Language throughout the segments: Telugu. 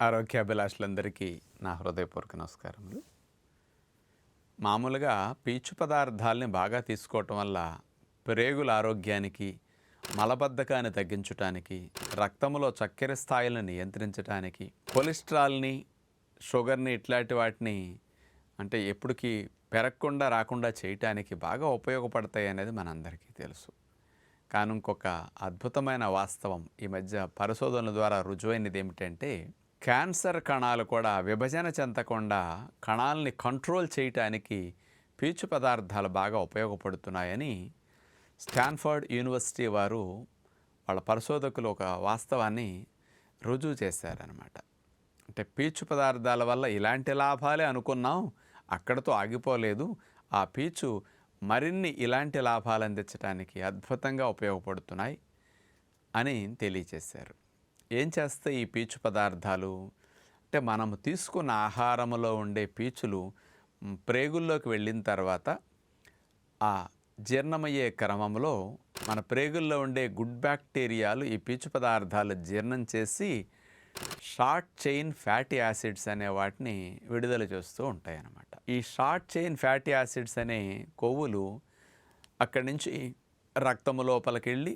ఆరోగ్యాభిలాషులందరికీ నా హృదయపూర్వక నమస్కారములు. మామూలుగా పీచు పదార్థాలని బాగా తీసుకోవటం వల్ల ప్రేగుల ఆరోగ్యానికి మలబద్ధకాన్ని తగ్గించడానికి రక్తంలో చక్కెర స్థాయిలను నియంత్రించడానికి కొలెస్ట్రాల్ని షుగర్ని ఇట్లాంటి వాటిని అంటే ఎప్పటికీ పెరగకుండా రాకుండా చేయటానికి బాగా ఉపయోగపడతాయి అనేది మనందరికీ తెలుసు. కానీ ఇంకొక అద్భుతమైన వాస్తవం ఈ మధ్య పరిశోధనల ద్వారా రుజువైనది ఏమిటంటే క్యాన్సర్ కణాలు కూడా విభజన చెందకుండా కణాలని కంట్రోల్ చేయటానికి పీచు పదార్థాలు బాగా ఉపయోగపడుతున్నాయని స్టాన్ఫర్డ్ యూనివర్సిటీ వారు వాళ్ళ పరిశోధకులు ఒక వాస్తవాన్ని రుజువు చేశారనమాట అంటే పీచు పదార్థాల వల్ల ఇలాంటి లాభాలే అనుకున్నాం అక్కడతో ఆగిపోలేదు. ఆ పీచు మరిన్ని ఇలాంటి లాభాలు అందించడానికి అద్భుతంగా ఉపయోగపడుతున్నాయి అని తెలియచేశారు ఏం చేస్తాయి ఈ పీచు పదార్థాలు? అంటే మనము తీసుకున్న ఆహారంలో ఉండే పీచులు ప్రేగుల్లోకి వెళ్ళిన తర్వాత ఆ జీర్ణమయ్యే క్రమంలో మన ప్రేగుల్లో ఉండే గుడ్ బ్యాక్టీరియాలు ఈ పీచు పదార్థాలు జీర్ణం చేసి షార్ట్ చైన్ ఫ్యాటీ యాసిడ్స్ అనే వాటిని విడుదల చేస్తూ ఉంటాయి అన్నమాట ఈ షార్ట్ చైన్ ఫ్యాటీ యాసిడ్స్ అనే కొవ్వులు అక్కడి నుంచి రక్తము లోపలికి వెళ్ళి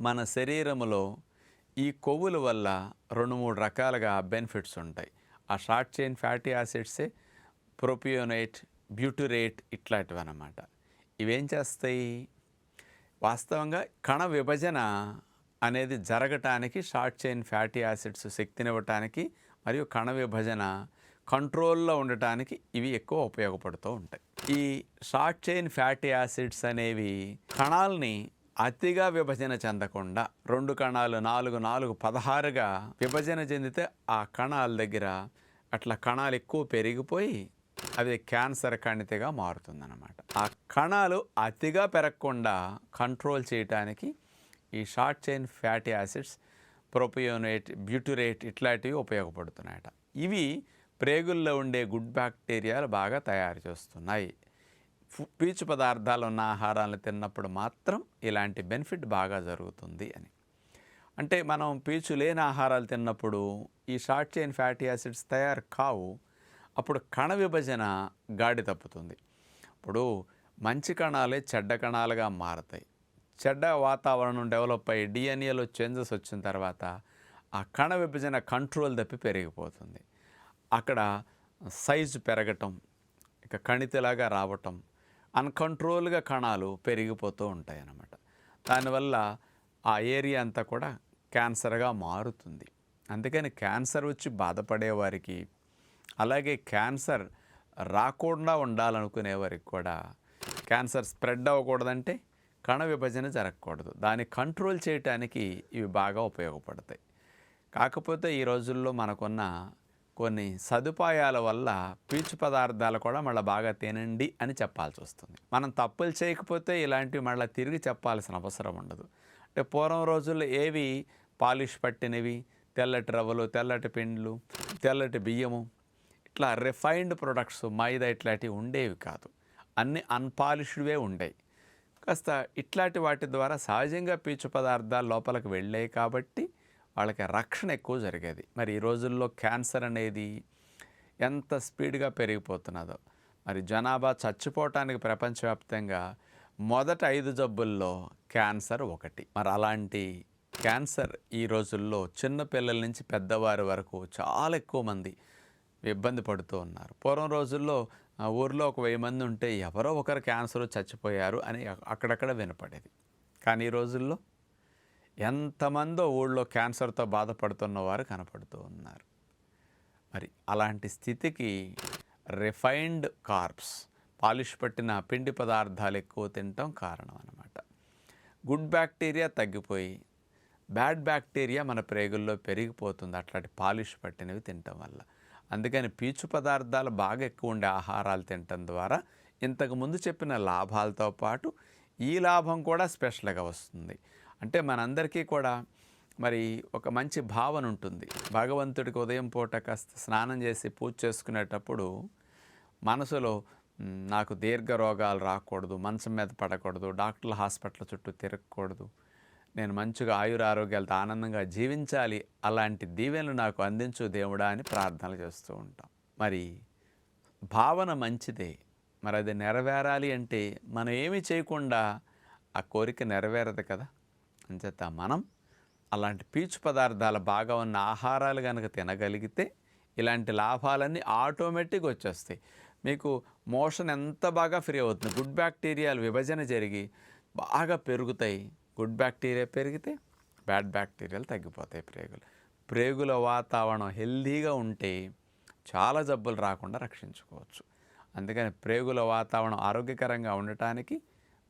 మన శరీరములో ఈ కొవ్వుల వల్ల రెండు మూడు రకాలుగా బెనిఫిట్స్ ఉంటాయి. ఆ షార్ట్ చైన్ ఫ్యాటీ యాసిడ్సే ప్రొపియోనేట్ బ్యూటురేట్ ఇట్లాంటివి అన్నమాట ఇవేం చేస్తాయి? వాస్తవంగా కణ విభజన అనేది జరగటానికి షార్ట్ చైన్ ఫ్యాటీ యాసిడ్స్ శక్తినివ్వటానికి మరియు కణ విభజన కంట్రోల్లో ఉండటానికి ఇవి ఎక్కువ ఉపయోగపడుతూ ఉంటాయి. ఈ షార్ట్ చైన్ ఫ్యాటీ యాసిడ్స్ అనేవి కణాలని అతిగా విభజన చెందకుండా రెండు కణాలు నాలుగు నాలుగు పదహారుగా విభజన చెందితే ఆ కణాల దగ్గర అట్లా కణాలు ఎక్కువ పెరిగిపోయి అది క్యాన్సర్ కణితిగా మారుతుందన్నమాట. ఆ కణాలు అతిగా పెరగకుండా కంట్రోల్ చేయటానికి ఈ short chain fatty acids propionate butyrate ఇట్లాంటివి ఉపయోగపడుతున్నాయట. ఇవి ప్రేగుల్లో ఉండే గుడ్ బ్యాక్టీరియాలు బాగా తయారు చేస్తున్నాయి. పీచు పదార్థాలు ఉన్న ఆహారాలను తిన్నప్పుడు మాత్రం ఇలాంటి బెనిఫిట్ బాగా జరుగుతుంది అని. అంటే మనం పీచు లేని ఆహారాలు తిన్నప్పుడు ఈ షార్ట్ చైన్ ఫ్యాటీ యాసిడ్స్ తయారు కావు అప్పుడు కణ విభజన గాడి తప్పుతుంది. ఇప్పుడు మంచి కణాలే చెడ్డ కణాలుగా మారతాయి. చెడ్డ వాతావరణం డెవలప్ అయ్యి డిఎన్ఏలో చేంజెస్ వచ్చిన తర్వాత ఆ కణ విభజన కంట్రోల్ తప్పి పెరిగిపోతుంది. అక్కడ సైజు పెరగటం ఇక కణితిలాగా రావటం అన్కంట్రోల్గా కణాలు పెరిగిపోతూ ఉంటాయి అన్నమాట దానివల్ల ఆ ఏరియా అంతా కూడా క్యాన్సర్గా మారుతుంది. అందుకని క్యాన్సర్ వచ్చి బాధపడేవారికి అలాగే క్యాన్సర్ రాకుండా ఉండాలనుకునే వారికి కూడా క్యాన్సర్ స్ప్రెడ్ అవ్వకూడదంటే కణ విభజన జరగకూడదు. దాన్ని కంట్రోల్ చేయటానికి ఇవి బాగా ఉపయోగపడతాయి. కాకపోతే ఈ రోజుల్లో మనకున్న కొన్ని సదుపాయాల వల్ల పీచు పదార్థాలు కూడా మళ్ళీ బాగా తినండి అని చెప్పాల్సి వస్తుంది. మనం తప్పులు చేయకపోతే ఇలాంటివి మళ్ళీ తిరిగి చెప్పాల్సిన అవసరం ఉండదు. అంటే పూర్వం రోజుల్లో ఏవి పాలిష్ పట్టినవి? తెల్లటి రవ్వలు తెల్లటి పిండ్లు తెల్లటి బియ్యము ఇట్లా రిఫైన్డ్ ప్రొడక్ట్స్ మైదా ఇట్లాంటివి ఉండేవి కాదు. అన్ని అన్పాలిష్డ్వే ఉండేవి కాస్త ఇట్లాంటి వాటి ద్వారా సహజంగా పీచు పదార్థాలు లోపలికి వెళ్ళాయి కాబట్టి వాళ్ళకి రక్షణ ఎక్కువ జరిగేది. మరి ఈ రోజుల్లో క్యాన్సర్ అనేది ఎంత స్పీడ్గా పెరిగిపోతున్నదో. మరి జనాభా చచ్చిపోవటానికి ప్రపంచవ్యాప్తంగా మొదట ఐదు జబ్బుల్లో క్యాన్సర్ ఒకటి. మరి అలాంటి క్యాన్సర్ ఈ రోజుల్లో చిన్న పిల్లల నుంచి పెద్దవారి వరకు చాలా ఎక్కువ మంది ఇబ్బంది పడుతూ ఉన్నారు. పూర్వం రోజుల్లో ఊరిలో ఊర్లో ఒక వెయ్యి మంది ఉంటే ఎవరో ఒకరు క్యాన్సర్ చచ్చిపోయారు అని అక్కడక్కడ వినపడేది. కానీ ఈ రోజుల్లో ఎంతమందో ఊళ్ళో క్యాన్సర్తో బాధపడుతున్న వారు కనపడుతూ ఉన్నారు. మరి అలాంటి స్థితికి రిఫైన్డ్ కార్బ్స్ పాలిష్ పట్టిన పిండి పదార్థాలు ఎక్కువ తినటం కారణం అన్నమాట. గుడ్ బ్యాక్టీరియా తగ్గిపోయి బ్యాడ్ బ్యాక్టీరియా మన ప్రేగుల్లో పెరిగిపోతుంది అట్లాంటి పాలిష్ పట్టినవి తినటం వల్ల. అందుకని పీచు పదార్థాలు బాగా ఎక్కువ ఉండే ఆహారాలు తినటం ద్వారా ఇంతకుముందు చెప్పిన లాభాలతో పాటు ఈ లాభం కూడా స్పెషల్గా వస్తుంది. అంటే మనందరికీ కూడా మరి ఒక మంచి భావన ఉంటుంది. భగవంతుడికి ఉదయం పూట కాస్త స్నానం చేసి పూజ చేసుకునేటప్పుడు మనసులో నాకు దీర్ఘ రోగాలు రాకూడదు మంచం మీద పడకూడదు డాక్టర్ల హాస్పిటల్ చుట్టూ తిరగకూడదు నేను మంచిగా ఆయుర ఆరోగ్యాలతో ఆనందంగా జీవించాలి అలాంటి దీవెనలు నాకు అందించు దేవుడా అని ప్రార్థనలు చేస్తూ ఉంటాం. మరి భావన మంచిదే. మరి అది నెరవేరాలి అంటే మనం ఏమీ చేయకుండా ఆ కోరిక నెరవేరదు కదా. అంచేత మనం. అలాంటి పీచు పదార్థాలు బాగా ఉన్న ఆహారాలు కనుక తినగలిగితే ఇలాంటి లాభాలన్నీ ఆటోమేటిక్గా వచ్చేస్తాయి. మీకు మోషన్ ఎంత బాగా ఫ్రీ అవుతుంది? గుడ్ బ్యాక్టీరియాలు విభజన జరిగి బాగా పెరుగుతాయి. గుడ్ బ్యాక్టీరియా పెరిగితే బ్యాడ్ బ్యాక్టీరియాలు తగ్గిపోతాయి ప్రేగులు. ప్రేగుల వాతావరణం హెల్దీగా ఉంటే చాలా జబ్బులు రాకుండా రక్షించుకోవచ్చు. అందుకని ప్రేగుల వాతావరణం ఆరోగ్యకరంగా ఉండటానికి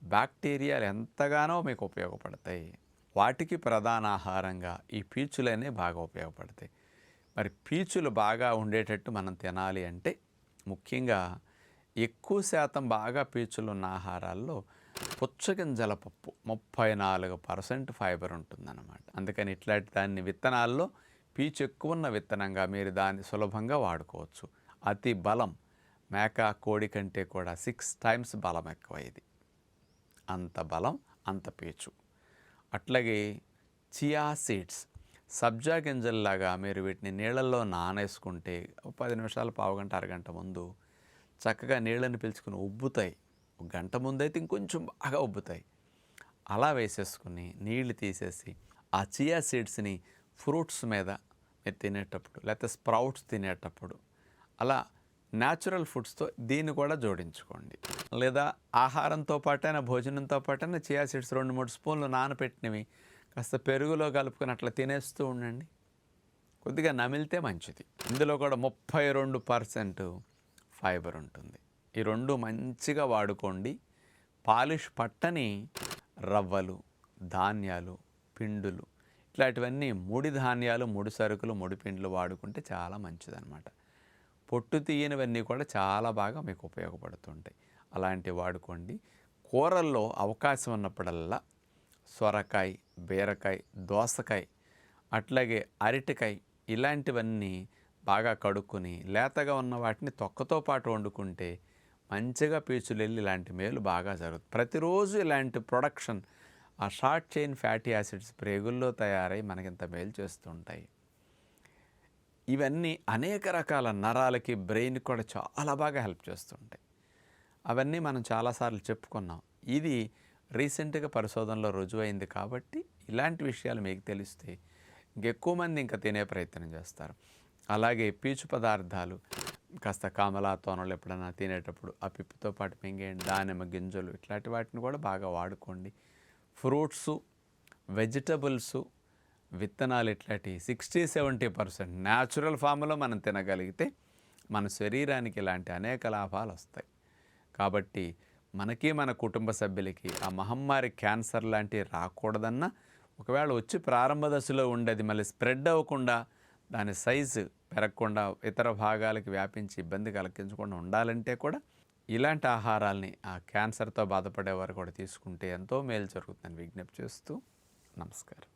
బ్యాక్టీరియాలు ఎంతగానో మీకు ఉపయోగపడతాయి. వాటికి ప్రధాన ఆహారంగా ఈ పీచులనే బాగా ఉపయోగపడతాయి. మరి పీచులు బాగా ఉండేటట్టు మనం తినాలి అంటే ముఖ్యంగా ఎక్కువ శాతం బాగా పీచులు ఉన్న ఆహారాల్లో పుచ్చగింజల పప్పు ముప్పై నాలుగు పర్సెంట్ ఫైబర్ ఉంటుందన్నమాట. అందుకని ఇట్లాంటి దాన్ని విత్తనాల్లో పీచు ఎక్కువ ఉన్న విత్తనంగా మీరు దాన్ని సులభంగా వాడుకోవచ్చు. అతి బలం మేక కోడి కంటే కూడా సిక్స్ టైమ్స్ బలం ఎక్కువ ఇది. అంత బలం అంత పీచు. అట్లాగే చియా సీడ్స్ సబ్జా గింజల్లాగా మీరు వీటిని నీళ్ళల్లో నానేసుకుంటే పది నిమిషాలు పావుగంట అరగంట ముందు చక్కగా నీళ్ళని పీల్చుకుని ఉబ్బుతాయి. ఒక గంట ముందైతే ఇంకొంచెం బాగా ఉబ్బుతాయి. అలా వేసేసుకుని నీళ్ళు తీసేసి ఆ చియా సీడ్స్ని ఫ్రూట్స్ మీద మీరు తినేటప్పుడు లేకపోతే స్ప్రౌట్స్ తినేటప్పుడు అలా న్యాచురల్ ఫుడ్స్తో దీన్ని కూడా జోడించుకోండి. లేదా ఆహారంతో పాటైనా భోజనంతో పాటైనా చియా సీడ్స్ రెండు మూడు స్పూన్లు నానబెట్టినవి కాస్త పెరుగులో కలుపుకొని అట్లా తినేస్తూ ఉండండి. కొద్దిగా నమిలితే మంచిది. ఇందులో కూడా ముప్పై రెండు పర్సెంట్ ఫైబర్ ఉంటుంది. ఈ రెండు మంచిగా వాడుకోండి. పాలిష్ పట్టని రవ్వలు ధాన్యాలు పిండులు ఇట్లాంటివన్నీ ముడి ధాన్యాలు ముడి సరుకులు ముడి పిండ్లు వాడుకుంటే చాలా మంచిదన్నమాట. పొట్టు తీయనివన్నీ కూడా చాలా బాగా మీకు ఉపయోగపడుతుంటాయి. అలాంటివి వాడుకోండి. కూరల్లో అవకాశం ఉన్నప్పుడల్లా సొరకాయ బీరకాయ దోసకాయ అట్లాగే అరటికాయ ఇలాంటివన్నీ బాగా కడుక్కొని లేతగా ఉన్న వాటిని తొక్కతో పాటు వండుకుంటే మంచిగా పీచులెళ్ళి ఇలాంటి మేలు బాగా జరుగుతుంది. ప్రతిరోజు ఇలాంటి ప్రొడక్షన్ ఆ షార్ట్ చైన్ ఫ్యాటీ యాసిడ్స్ ప్రేగుల్లో తయారై మనకింత మేలు చేస్తుంటాయి. ఇవన్నీ అనేక రకాల నరాలకి బ్రెయిన్కి కూడా చాలా బాగా హెల్ప్ చేస్తుంటాయి. అవన్నీ మనం చాలాసార్లు చెప్పుకున్నాం. ఇది రీసెంట్గా పరిశోధనలో రుజువైంది కాబట్టి ఇలాంటి విషయాలు మీకు తెలిస్తే ఇంకెక్కువ మంది ఇంకా తినే ప్రయత్నం చేస్తారు. అలాగే పీచు పదార్థాలు కాస్త కామలా తోనలు ఎప్పుడైనా తినేటప్పుడు ఆ పిప్పుతో పాటు మింగేయండి దానిమ్మ గింజలు ఇట్లాంటి వాటిని కూడా బాగా వాడుకోండి. ఫ్రూట్సు వెజిటబుల్సు విత్తనాలు ఇట్లాంటి సిక్స్టీ సెవెంటీ పర్సెంట్ న్యాచురల్ ఫామ్లో మనం తినగలిగితే మన శరీరానికి ఇలాంటి అనేక లాభాలు వస్తాయి. కాబట్టి మనకి మన కుటుంబ సభ్యులకి ఆ మహమ్మారి క్యాన్సర్ లాంటివి రాకూడదన్నా ఒకవేళ వచ్చి ప్రారంభ దశలో ఉండేది మళ్ళీ స్ప్రెడ్ అవ్వకుండా దాని సైజు పెరగకుండా ఇతర భాగాలకి వ్యాపించి ఇబ్బంది కలిగించకుండా ఉండాలంటే కూడా ఇలాంటి ఆహారాల్ని ఆ క్యాన్సర్తో బాధపడేవారు కూడా తీసుకుంటే ఎంతో మేలు జరుగుతుందని విజ్ఞప్తి చేస్తూ నమస్కారం.